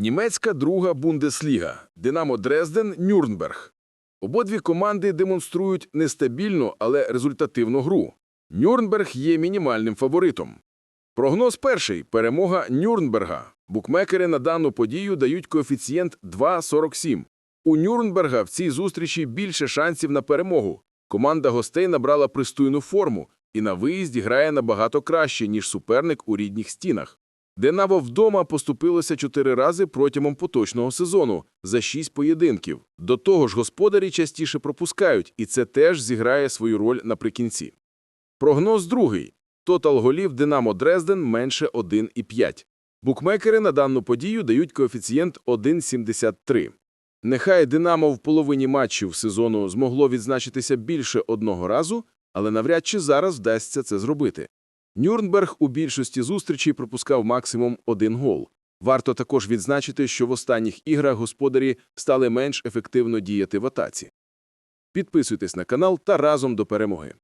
Німецька друга Бундесліга, Динамо Дрезден, Нюрнберг. Обидві команди демонструють нестабільну, але результативну гру. Нюрнберг є мінімальним фаворитом. Прогноз перший – перемога Нюрнберга. Букмекери на дану подію дають коефіцієнт 2,47. У Нюрнберга в цій зустрічі більше шансів на перемогу. Команда гостей набрала пристойну форму і на виїзді грає набагато краще, ніж суперник у рідних стінах. Динамо вдома поступилося чотири рази протягом поточного сезону за шість поєдинків. До того ж, господарі частіше пропускають, і це теж зіграє свою роль наприкінці. Прогноз другий. Тотал голів Динамо Дрезден менше 1,5. Букмекери на дану подію дають коефіцієнт 1,73. Нехай Динамо в половині матчів сезону змогло відзначитися більше одного разу, але навряд чи зараз вдасться це зробити. Нюрнберг у більшості зустрічей пропускав максимум один гол. Варто також відзначити, що в останніх іграх господарі стали менш ефективно діяти в атаці. Підписуйтесь на канал та разом до перемоги.